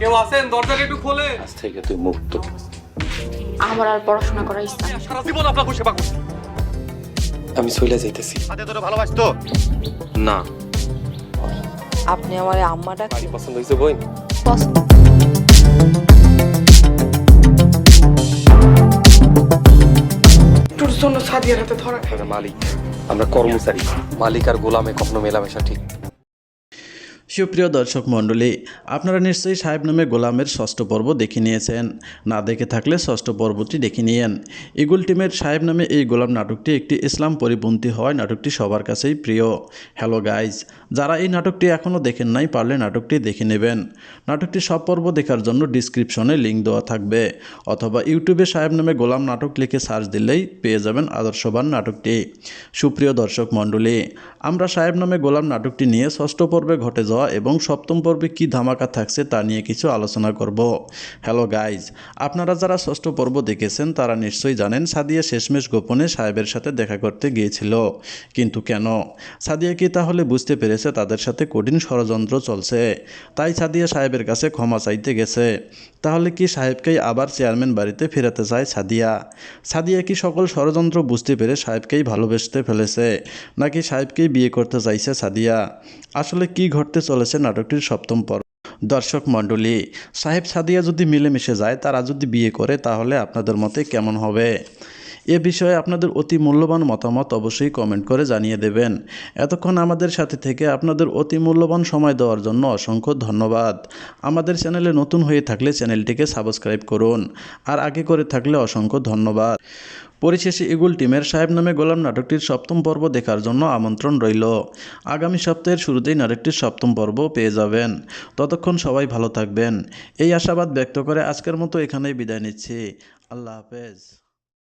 কেউ আছেন? দরজাটা একটু খোলে। আজ থেকে তুই মুক্ত। আমার আর পড়াশোনা করার ইচ্ছা নেই। সারা জীবন আপনাকে সেবা করছি। আমি চলে যাইতেছি। সাথে তোরে ভালোবাসতো না। আপনি আমার আম্মাটা বাড়ি পছন্দ হয়েছে বই? পছন্দ। তোর জন্য সাদিয়ার হাতে ধরা আমরা মালিক। আমরা কর্মচারী। মালিক আর গোলামে কখনো মেলামেশা ঠিক না। সুপ্রিয় দর্শক মণ্ডলী, আপনারা নিশ্চয়ই সাহেব নামে গোলামের ষষ্ঠ পর্ব দেখে নিয়েছেন। না দেখে থাকলে ষষ্ঠ পর্বটি দেখে নিয়েন। ইগুল টিমের সাহেব নামে এই গোলাম নাটকটি একটি ইসলাম পরিপন্থী হয় নাটকটি সবার কাছেই প্রিয়। হ্যালো গাইজ, যারা এই নাটকটি এখনও দেখেন নাই পারলে নাটকটি দেখে নেবেন। নাটকটি সব পর্ব দেখার জন্য ডিসক্রিপশনে লিঙ্ক দেওয়া থাকবে। অথবা ইউটিউবে সাহেব নামে গোলাম নাটক লিখে সার্চ দিলেই পেয়ে যাবেন আদর্শবান নাটকটি। সুপ্রিয় দর্শক মণ্ডলী, আমরা সাহেব নামে গোলাম নাটকটি নিয়ে ষষ্ঠ পর্বে ঘটে যাওয়া এবং সপ্তম পর্বে কি ধামাকা থাকছে তা নিয়ে কিছু আলোচনা করব। হ্যালো গাইজ আপনারা যারা ষষ্ঠ পর্ব দেখেছেন তারা নিশ্চয়ই জানেন সাদিয়া শেষমেশ গোপনে সাহেবের সাথে দেখা করতে গিয়েছিল। কিন্তু কেন? সাদিয়া কি তাহলে বুঝতে পেরেছে তাদের সাথে কঠিন ষড়যন্ত্র চলছে? তাই সাদিয়া সাহেবের কাছে ক্ষমা চাইতে গেছে। তাহলে কি সাহেবকেই আবার চেয়ারম্যান বাড়িতে ফেরাতে চায় সাদিয়া? সাদিয়া কি সকল ষড়যন্ত্র বুঝতে পেরে সাহেবকেই ভালোবেসতে ফেলেছে, নাকি সাহেবকেই বিয়ে করতে চাইছে সাদিয়া? আসলে কি ঘটতে চলেছে নাটকটির সপ্তম পর্ব। দর্শক মণ্ডলী, সাহেব সাদিয়া যদি মিলেমিশে যায়, তারা যদি বিয়ে করে, তাহলে আপনাদের মতে কেমন হবে? এ বিষয়ে আপনাদের অতি মূল্যবান মতামত অবশ্যই কমেন্ট করে জানিয়ে দেবেন। এতক্ষণ আমাদের সাথে থেকে আপনাদের অতি মূল্যবান সময় দেওয়ার জন্য অসংখ্য ধন্যবাদ। আমাদের চ্যানেলে নতুন হয়ে থাকলে চ্যানেলটিকে সাবস্ক্রাইব করুন। আর আগে করে থাকলে অসংখ্য ধন্যবাদ। পরিশেষে ইগুল টিমের সাহেব নামে গোলাম নাটকটির সপ্তম পর্ব দেখার জন্য আমন্ত্রণ রইল। আগামী সপ্তাহের শুরুতেই নাটকটির সপ্তম পর্ব পেয়ে যাবেন। ততক্ষণ সবাই ভালো থাকবেন। এই আশাবাদ ব্যক্ত করে আজকের মতো এখানেই বিদায় নিচ্ছি। আল্লাহ হাফেজ।